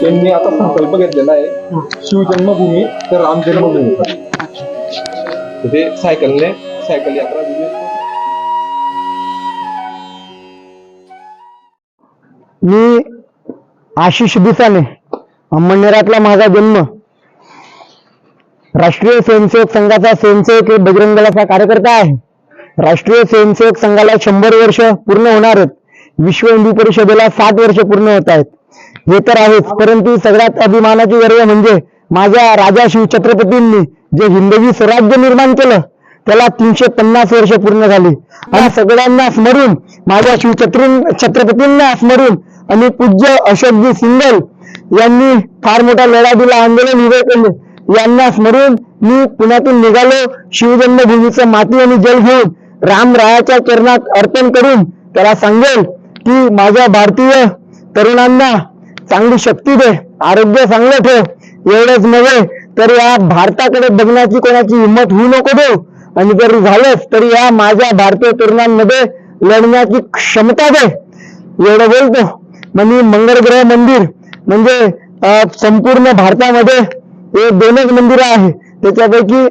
त्यांनी आता संकल्प घेतलेला आहे. शिवजन्मभूमी तर राम जन्मभूमी. ते सायकलने सायकल यात्रा दिली. मी आशिष दिसाने अंमळनेरातला माझा जन्म. राष्ट्रीय स्वयंसेवक संघाचा स्वयंसेवक हे बजरंग दलाचा कार्यकर्ता आहे. राष्ट्रीय स्वयंसेवक संघाला शंभर वर्ष पूर्ण होणार आहेत. विश्व हिंदू परिषदेला साठ वर्ष पूर्ण होत आहेत. हे तर आहेच परंतु सगळ्यात अभिमानाची वर्ग म्हणजे माझ्या राजा शिव छत्रपतींनी जे हिंदवी स्वराज्य निर्माण केलं त्याला तीनशे पन्नास वर्ष पूर्ण झाली. आणि सगळ्यांना स्मरून माझ्या शिव छत्रपतींना स्मरून आणि पूज्य अशोकजी सिंगल यांनी फार मोठा लढा दिला आंदोलन उभे केले. यांना स्मरून मी पुण्यातून निघालो शिवजन्मभूमीचं माती आणि जल घेऊन रामरायाच्या चरणात अर्पण करून त्याला सांगेल की माझ्या भारतीय तरुणांना चांगली शक्ती दे आरोग्य चांगलं ठेव. एवढंच नव्हे तर या भारताकडे बघण्याची कोणाची हिंमत होऊ नको देऊ. आणि जर झालंच तर या माझ्या भारतीय तरुणांमध्ये लढण्याची क्षमता दे. एवढं बोलतो. म्हणजे मंगळग्रह मंदिर म्हणजे संपूर्ण भारतामध्ये हे दोनच मंदिरं आहे. त्याच्यापैकी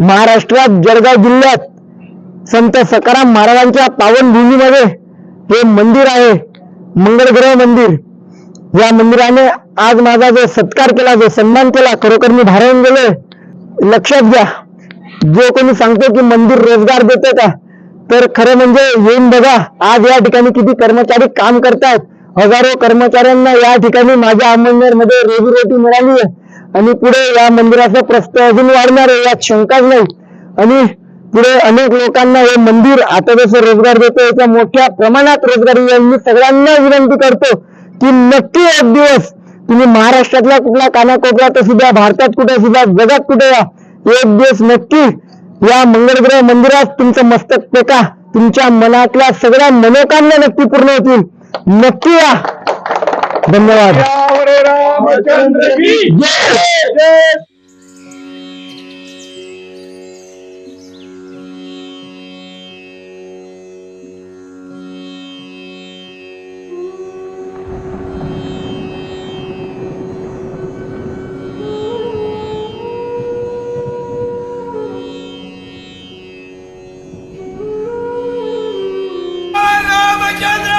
महाराष्ट्रात जळगाव जिल्ह्यात संत सकाराम महाराजांच्या पावनभूमीमध्ये हे मंदिर आहे. मंगळग्रह मंदिर. या मंदिराने आज माझा जो सत्कार केला जो सन्मान केला खरोखर मी धारण गेलोय. लक्षात घ्या जो कोणी सांगतो की मंदिर रोजगार देते का तर खरं म्हणजे येऊन बघा आज या ठिकाणी किती कर्मचारी काम करतात. हजारो कर्मचाऱ्यांना या ठिकाणी माझ्या अंमळनेरमध्ये रोजीरोटी मिळाली आहे. आणि पुढे या मंदिराचं प्रस्त अजून वाढणार आहे यात शंकाच नाही. आणि पुढे अनेक लोकांना हे मंदिर आता जसं रोजगार देतो याच्या मोठ्या प्रमाणात रोजगार येईल मी सगळ्यांना विनंती करतो की नक्की एक दिवस. तुम्ही महाराष्ट्रातल्या कुठल्या कानाकोपऱ्यात असू द्या भारतात कुठे असू द्या जगात कुठे या एक दिवस नक्की या मंगळग्रह मंदिरात तुमचं मस्तक टेका तुमच्या मनातल्या सगळ्या मनोकामना नक्की पूर्ण होतील. नक्की या. धन्यवाद. Alexander.